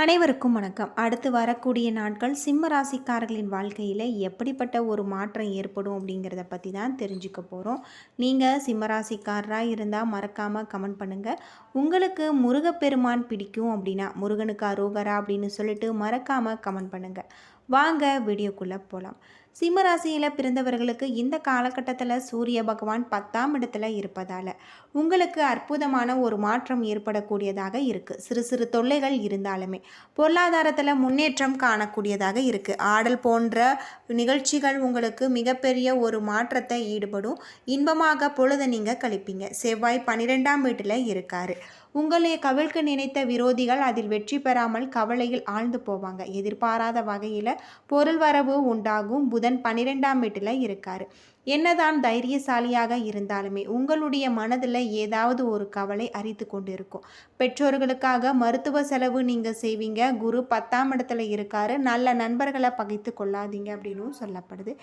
அனைவருக்கும் வணக்கம். அடுத்து வரக்கூடிய நாட்கள் சிம்ம ராசிக்காரர்களின் வாழ்க்கையில் எப்படிப்பட்ட ஒரு மாற்றம் ஏற்படும் அப்படிங்கிறத பற்றி தான் தெரிஞ்சுக்க போகிறோம் நீங்கள் சிம்ம ராசிக்காரராக இருந்தால் மறக்காமல் கமெண்ட் பண்ணுங்கள் உங்களுக்கு முருகப்பெருமான் பிடிக்கும் அப்படின்னா முருகனுக்கு அரோகரா அப்படின்னு சொல்லிட்டு மறக்காமல் கமெண்ட் பண்ணுங்கள் வாங்க வீடியோக்குள்ளே போகலாம் சிம்மராசியில் பிறந்தவர்களுக்கு இந்த காலகட்டத்தில் சூரிய பகவான் பத்தாம் இடத்துல இருப்பதால் உங்களுக்கு அற்புதமான ஒரு மாற்றம் ஏற்படக்கூடியதாக இருக்குது சிறு சிறு தொல்லைகள் இருந்தாலுமே பொருளாதாரத்தில் முன்னேற்றம் காணக்கூடியதாக இருக்குது ஆடல் போன்ற நிகழ்ச்சிகள் உங்களுக்கு மிகப்பெரிய ஒரு மாற்றத்தை ஈடுபடும். இன்பமாக பொழுதை நீங்கள் கழிப்பீங்க. செவ்வாய் பன்னிரெண்டாம் வீட்டில் இருக்காரு. உங்களை கவிழ்க்க நினைத்த விரோதிகள் அதில் வெற்றி பெறாமல் கவலையில் ஆழ்ந்து போவாங்க. எதிர்பாராத வகையில் பொருள் வரவு உண்டாகும். புதன் பன்னிரெண்டாம் வீட்டில் இருக்காரு. என்னதான் தைரியசாலியாக இருந்தாலுமே உங்களுடைய மனதில் ஏதாவது ஒரு கவலை அரித்து கொண்டு இருக்கும் பெற்றோர்களுக்காக மருத்துவ செலவு நீங்கள் செய்வீங்க. குரு பத்தாம் இடத்துல இருக்காரு. நல்ல நண்பர்களை பகைத்து கொள்ளாதீங்க அப்படின்னும் சொல்லப்படுது.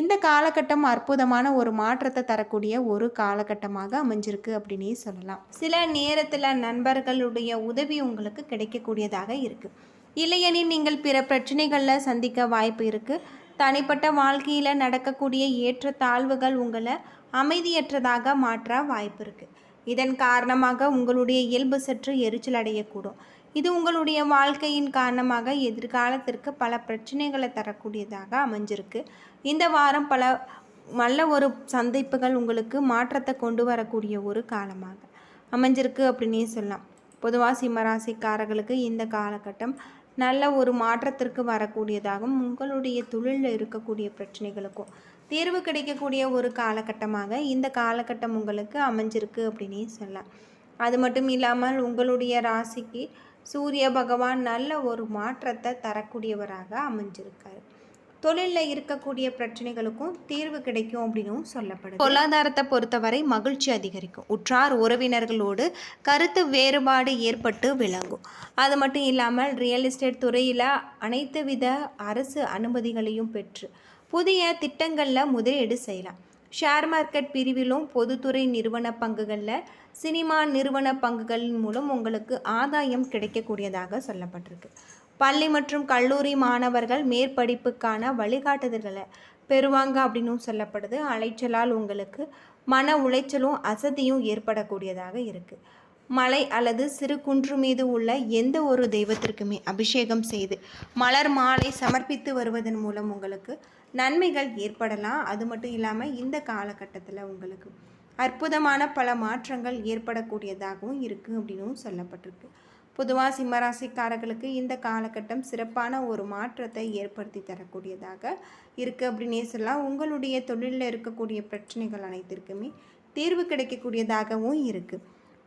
இந்த காலகட்டம் அற்புதமான ஒரு மாற்றத்தை தரக்கூடிய ஒரு காலகட்டமாக அமைஞ்சிருக்கு அப்படின்னே சொல்லலாம். சில நேரத்தில் நண்பர்களுடைய உதவி உங்களுக்கு கிடைக்கக்கூடியதாக இருக்குது இல்லையெனில் நீங்கள் பிற பிரச்சனைகளில் சந்திக்க வாய்ப்பு இருக்குது தனிப்பட்ட வாழ்க்கையில் நடக்கக்கூடிய ஏற்ற தாழ்வுகள் உங்களை அமைதியற்றதாக மாற்ற வாய்ப்பு இருக்குது இதன் காரணமாக உங்களுடைய இயல்பு சற்று எரிச்சல் அடையக்கூடும். இது உங்களுடைய வாழ்க்கையின் காரணமாக எதிர்காலத்திற்கு பல பிரச்சனைகளை தரக்கூடியதாக அமைஞ்சிருக்கு. இந்த வாரம் பல நல்ல ஒரு சந்திப்புகள் உங்களுக்கு மாற்றத்தை கொண்டு வரக்கூடிய ஒரு காலமாக அமைஞ்சிருக்கு அப்படின்னே சொல்லலாம். பொதுவாக சிம்மராசிக்காரர்களுக்கு இந்த காலகட்டம் நல்ல ஒரு மாற்றத்திற்கு வரக்கூடியதாகவும் உங்களுடைய தொழிலில் இருக்கக்கூடிய பிரச்சனைகளுக்கும் தீர்வு கிடைக்கக்கூடிய ஒரு காலகட்டமாக இந்த காலகட்டம் உங்களுக்கு அமைஞ்சிருக்கு அப்படின்னே சொல்லலாம். அது மட்டும் இல்லாமல் உங்களுடைய ராசிக்கு சூரிய பகவான் நல்ல ஒரு மாற்றத்தை தரக்கூடியவராக அமைஞ்சிருக்காரு. தொழிலில் இருக்கக்கூடிய பிரச்சனைகளுக்கும் தீர்வு கிடைக்கும் அப்படின்னும் சொல்லப்படுது. பொருளாதாரத்தை பொறுத்தவரை மகிழ்ச்சி அதிகரிக்கும். உற்றார் உறவினர்களோடு கருத்து வேறுபாடு ஏற்பட்டு விளங்கும். அது மட்டும் இல்லாமல் ரியல் எஸ்டேட் துறையில் அனைத்து வித அரசு அனுமதிகளையும் பெற்று புதிய திட்டங்களில் முதலீடு செய்யலாம். ஷேர் மார்க்கெட் பிரிவிலும் பொதுத்துறை நிறுவன பங்குகளில் சினிமா நிறுவன பங்குகளின் மூலம் உங்களுக்கு ஆதாயம் கிடைக்கக்கூடியதாக சொல்லப்பட்டிருக்கு. பள்ளி மற்றும் கல்லூரி மாணவர்கள் மேற்படிப்புக்கான வழிகாட்டுதல்களை பெறுவாங்க அப்படின்னும் சொல்லப்படுது. அலைச்சலால் உங்களுக்கு மன உளைச்சலும் அசதியும் ஏற்படக்கூடியதாக இருக்குது மலை அல்லது சிறு குன்று மீது உள்ள எந்த ஒரு தெய்வத்திற்குமே அபிஷேகம் செய்து மலர் மாலை சமர்ப்பித்து வருவதன் மூலம் உங்களுக்கு நன்மைகள் ஏற்படலாம். அது மட்டும் இல்லாமல் இந்த காலகட்டத்தில் உங்களுக்கு அற்புதமான பல மாற்றங்கள் ஏற்படக்கூடியதாகவும் இருக்குது அப்படின்னும் சொல்லப்பட்டிருக்கு. பொதுவாக சிம்மராசிக்காரர்களுக்கு இந்த காலகட்டம் சிறப்பான ஒரு மாற்றத்தை ஏற்படுத்தி தரக்கூடியதாக இருக்குது அப்படின்னே சொல்லலாம். உங்களுடைய தொழிலில் இருக்கக்கூடிய பிரச்சனைகள் அனைத்திற்குமே தீர்வு கிடைக்கக்கூடியதாகவும் இருக்குது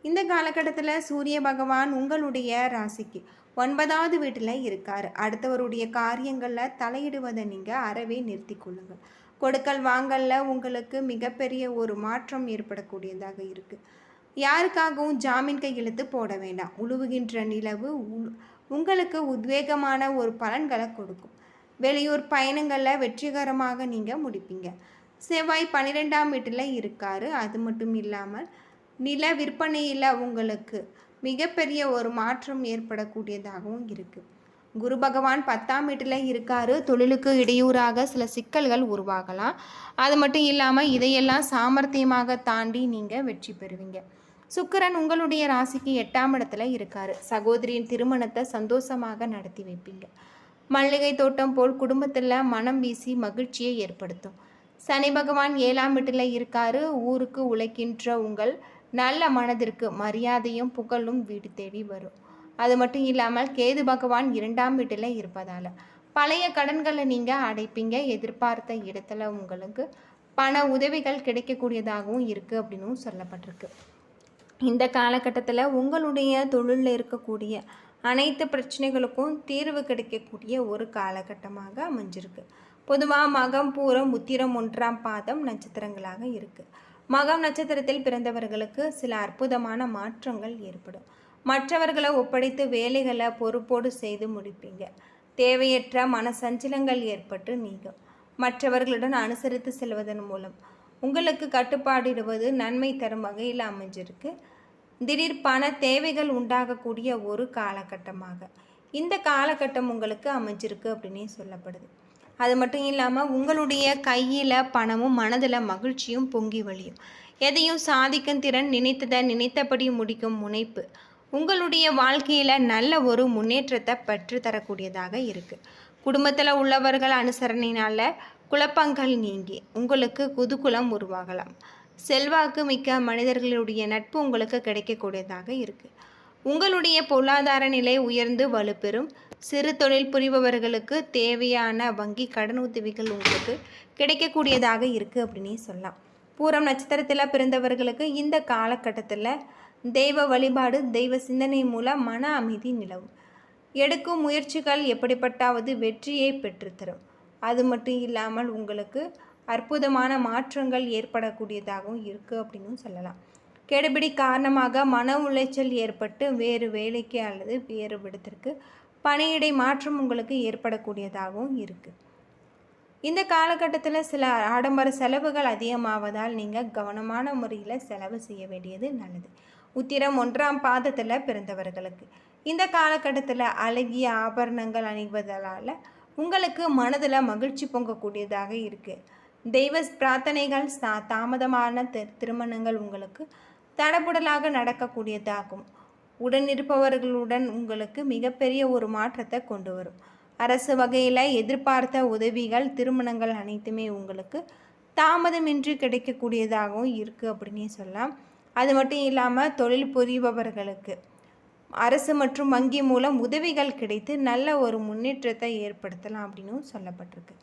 இந்த காலகட்டத்தில் சூரிய பகவான் உங்களுடைய ராசிக்கு ஒன்பதாவது வீட்டில் இருக்கார். அடுத்தவருடைய காரியங்களில் தலையிடுவதை நீங்கள் அறவே நிறுத்தி கொள்ளுங்கள். கொடுக்கல் வாங்கலில் உங்களுக்கு மிகப்பெரிய ஒரு மாற்றம் ஏற்படக்கூடியதாக இருக்குது யாருக்காகவும் ஜாமீன் கையெழுத்து போட வேண்டாம். உழுவுகின்ற நிலவு உங்களுக்கு உத்வேகமான ஒரு பலன்களை கொடுக்கும். வெளியூர் பயணங்களில் வெற்றிகரமாக நீங்கள் முடிப்பீங்க. செவ்வாய் பன்னிரெண்டாம் வீட்டில் இருக்கார். அது மட்டும் இல்லாமல் நில விற்பனையில் உங்களுக்கு மிகப்பெரிய ஒரு மாற்றம் ஏற்படக்கூடியதாகவும் இருக்குது குரு பகவான் பத்தாம் வீட்டில் இருக்காரு. தொழிலுக்கு இடையூறாக சில சிக்கல்கள் உருவாகலாம். அது மட்டும் இல்லாமல் இதையெல்லாம் சாமர்த்தியமாக தாண்டி நீங்கள் வெற்றி பெறுவீங்க. சுக்கரன் உங்களுடைய ராசிக்கு எட்டாம் இடத்துல இருக்காரு. சகோதரியின் திருமணத்தை சந்தோஷமாக நடத்தி வைப்பீங்க. மல்லிகை தோட்டம் போல் குடும்பத்தில் மனம் வீசி மகிழ்ச்சியை ஏற்படுத்தும். சனி பகவான் ஏழாம் வீட்டில் இருக்காரு. ஊருக்கு உழைக்கின்ற உங்கள் நல்ல மனதிற்கு மரியாதையும் புகழும் வீடு தேடி வரும். அது மட்டும் இல்லாமல் கேது பகவான் இரண்டாம் வீட்டில் இருப்பதால். பழைய கடன்களை நீங்கள் அடைப்பீங்க. எதிர்பார்த்த இடத்துல உங்களுக்கு பண உதவிகள் கிடைக்கக்கூடியதாகவும் இருக்குது அப்படின்னும் சொல்லப்பட்டிருக்கு. இந்த காலகட்டத்தில் உங்களுடைய தொழிலில் இருக்கக்கூடிய அனைத்து பிரச்சனைகளுக்கும் தீர்வு கிடைக்கக்கூடிய ஒரு காலகட்டமாக அமைஞ்சிருக்கு. பொதுவாக மகம் பூரம் உத்திரம் ஒன்றாம் பாதம் நட்சத்திரங்களாக இருக்குது மகம் நட்சத்திரத்தில் பிறந்தவர்களுக்கு சில அற்புதமான மாற்றங்கள் ஏற்படும். மற்றவர்களை ஒப்படைத்து வேலைகளை பொறுப்போடு செய்து முடிப்பீங்க. தேவையற்ற மன சஞ்சலங்கள் ஏற்பட்டு நீங்கும். மற்றவர்களுடன் அனுசரித்து செல்வதன் மூலம் உங்களுக்கு கட்டுப்பாடிடுவது நன்மை தரும் வகையில் அமைஞ்சிருக்கு. திடீர் பண தேவைகள் உண்டாகக்கூடிய ஒரு காலகட்டமாக. இந்த காலகட்டம் உங்களுக்கு அமைஞ்சிருக்கு அப்படின்னே சொல்லப்படுது. அது மட்டும் இல்லாமல் உங்களுடைய கையில் பணமும் மனதில் மகிழ்ச்சியும் பொங்கி வழியும். எதையும் சாதிக்கும் திறன் நினைத்ததை நினைத்தபடி முடிக்கும் முனைப்பு. உங்களுடைய வாழ்க்கையில் நல்ல ஒரு முன்னேற்றத்தை பெற்றுத்தரக்கூடியதாக இருக்குது குடும்பத்தில் உள்ளவர்கள் அனுசரணையினால் குழப்பங்கள் நீங்கி உங்களுக்கு குதுகுலம் உருவாகலாம். செல்வாக்கு மிக்க மனிதர்களுடைய நட்பு உங்களுக்கு கிடைக்கக்கூடியதாக இருக்குது உங்களுடைய பொருளாதார நிலை உயர்ந்து வலுப்பெறும். சிறு தொழில் புரிபவர்களுக்கு தேவையான வங்கி கடன் உதவிகள் உங்களுக்கு கிடைக்கக்கூடியதாக இருக்குது அப்படின்னே சொல்லலாம். பூரம் நட்சத்திரத்தில் பிறந்தவர்களுக்கு இந்த காலகட்டத்தில் தெய்வ வழிபாடு தெய்வ சிந்தனை மூலம் மன அமைதி நிலவும். எடுக்கும் முயற்சிகள் எப்படிப்பட்டாவது வெற்றியை பெற்றுத்தரும். அது மட்டும் இல்லாமல் உங்களுக்கு அற்புதமான மாற்றங்கள் ஏற்படக்கூடியதாகவும் இருக்குது அப்படின்னு சொல்லலாம். கெடுபிடி காரணமாக மன உளைச்சல் ஏற்பட்டு வேறு வேலைக்கு அல்லது வேறு விடத்திற்கு பணியிடை மாற்றம் உங்களுக்கு ஏற்படக்கூடியதாகவும் இருக்குது இந்த காலகட்டத்தில் சில ஆடம்பர செலவுகள் அதிகமாவதால் நீங்கள் கவனமான முறையில் செலவு செய்ய வேண்டியது நல்லது. உத்திரம் ஒன்றாம் பாதத்தில் பிறந்தவர்களுக்கு. இந்த காலகட்டத்தில் அழகிய ஆபரணங்கள் அணிவதால் உங்களுக்கு மனதில் மகிழ்ச்சி பொங்கக்கூடியதாக இருக்குது தெய்வ பிரார்த்தனைகள் சா தாமதமான திருமணங்கள் உங்களுக்கு தடபுடலாக நடக்கக்கூடியதாகும். உடனிருப்பவர்களுடன் உங்களுக்கு மிகப்பெரிய ஒரு மாற்றத்தை கொண்டு வரும். அரசு வகையில் எதிர்பார்த்த உதவிகள் திருமணங்கள் அனைத்துமே உங்களுக்கு தாமதமின்றி கிடைக்கக்கூடியதாகவும் இருக்குது அப்படின்னே சொல்லலாம். அது மட்டும் இல்லாமல் தொழில் புரிபவர்களுக்கு அரசு மற்றும் வங்கி மூலம் உதவிகள் கிடைத்து நல்ல ஒரு முன்னேற்றத்தை ஏற்படுத்தலாம் அப்படின்னும் சொல்லப்பட்டிருக்கு.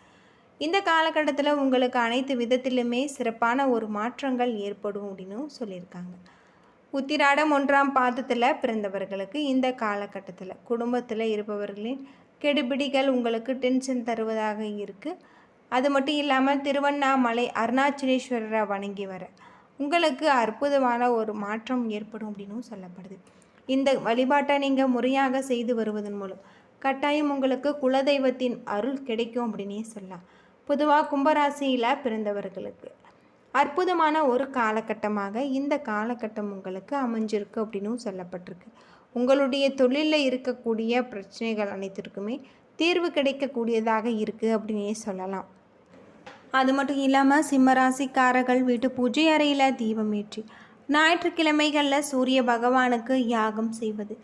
இந்த காலகட்டத்தில் உங்களுக்கு அனைத்து விதத்திலுமே சிறப்பான ஒரு மாற்றங்கள் ஏற்படும் அப்படின்னும் சொல்லியிருக்காங்க. உத்திராடம் ஒன்றாம் பாதத்தில் பிறந்தவர்களுக்கு இந்த காலகட்டத்தில் குடும்பத்தில் இருப்பவர்களின் கெடுபிடிகள் உங்களுக்கு டென்ஷன் தருவதாக இருக்குது அது மட்டும் இல்லாமல் திருவண்ணாமலை அருணாச்சலேஸ்வரரை வணங்கி வர உங்களுக்கு அற்புதமான ஒரு மாற்றம் ஏற்படும் அப்படின்னும் சொல்லப்படுது. இந்த வழிபாட்டை நீங்கள் முறையாக செய்து வருவதன் மூலம். கட்டாயம் உங்களுக்கு குலதெய்வத்தின் அருள் கிடைக்கும் அப்படின்னே சொல்லலாம். பொதுவாக கும்பராசியில் பிறந்தவர்களுக்கு. அற்புதமான ஒரு காலகட்டமாக இந்த காலகட்டம் உங்களுக்கு அமைஞ்சிருக்கு அப்படின்னும் சொல்லப்பட்டிருக்கு. உங்களுடைய தொழிலில் இருக்கக்கூடிய பிரச்சனைகள் அனைத்திற்குமே தீர்வு கிடைக்கக்கூடியதாக இருக்குது அப்படின்னே சொல்லலாம். அது மட்டும் இல்லாமல் சிம்மராசிக்காரர்கள் வீட்டு பூஜை அறையில் தீபம் ஏற்றி ஞாயிற்றுக்கிழமைகளில் சூரிய பகவானுக்கு யாகம் செய்வது.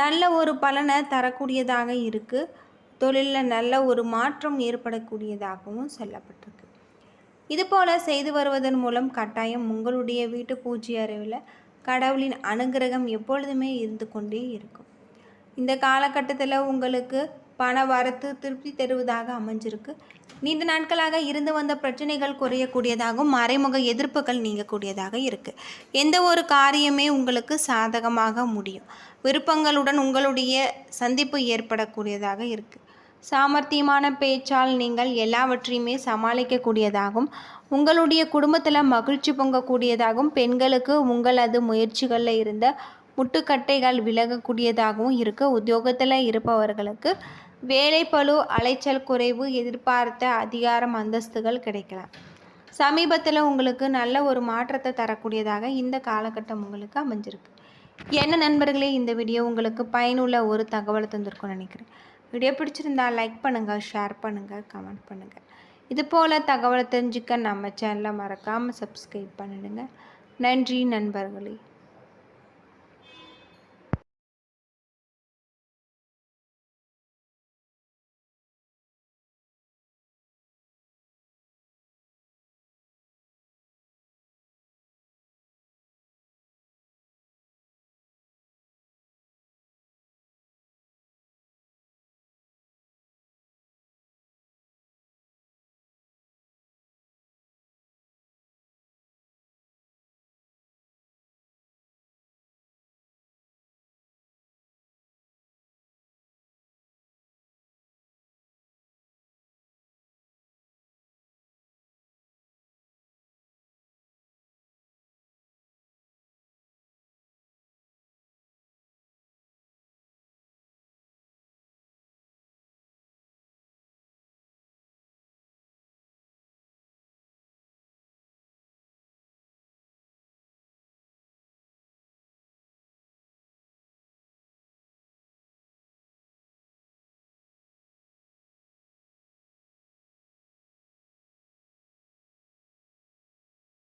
நல்ல ஒரு பலனை தரக்கூடியதாக இருக்குது தொழிலில் நல்ல ஒரு மாற்றம் ஏற்படக்கூடியதாகவும் சொல்லப்பட்டிருக்கு. இதுபோல் செய்து வருவதன் மூலம் கட்டாயம் உங்களுடைய வீட்டு பூஜை அறிவில் கடவுளின் அனுகிரகம் எப்பொழுதுமே இருந்து கொண்டே இருக்கும். இந்த காலகட்டத்தில் உங்களுக்கு பண வரத்து திருப்தி தருவதாக அமைஞ்சிருக்கு. நீண்ட நாட்களாக இருந்து வந்த பிரச்சனைகள் குறையக்கூடியதாகவும் மறைமுக எதிர்ப்புகள் நீங்கக்கூடியதாக இருக்குது எந்த ஒரு காரியமே உங்களுக்கு சாதகமாக முடியும். விருப்பங்களுடன் உங்களுடைய சந்திப்பு ஏற்படக்கூடியதாக இருக்குது சாமர்த்தியமான பேச்சால் நீங்கள் எல்லாவற்றையுமே சமாளிக்கக்கூடியதாகவும் உங்களுடைய குடும்பத்தில் மகிழ்ச்சி பொங்கக்கூடியதாகவும் பெண்களுக்கு உங்களது முயற்சிகளில் இருந்த முட்டுக்கட்டைகள் விலகக்கூடியதாகவும் இருக்குது உத்தியோகத்தில் இருப்பவர்களுக்கு வேலைப்பழு அலைச்சல் குறைவு எதிர்பார்த்த அதிகாரம் அந்தஸ்துகள் கிடைக்கலாம். சமீபத்தில் உங்களுக்கு நல்ல ஒரு மாற்றத்தை தரக்கூடியதாக இந்த காலகட்டம் உங்களுக்கு அமைஞ்சிருக்கு. என்ன நண்பர்களே இந்த வீடியோ உங்களுக்கு பயனுள்ள ஒரு தகவலை தந்திருக்கும்னு நினைக்கிறேன். வீடியோ பிடிச்சிருந்தா லைக் பண்ணுங்கள் ஷேர் பண்ணுங்கள் கமெண்ட் பண்ணுங்கள் இது போல் தகவலை தெரிஞ்சுக்க நம்ம சேனலை மறக்காமல் சப்ஸ்கிரைப் பண்ணிடுங்க. நன்றி நண்பர்களே.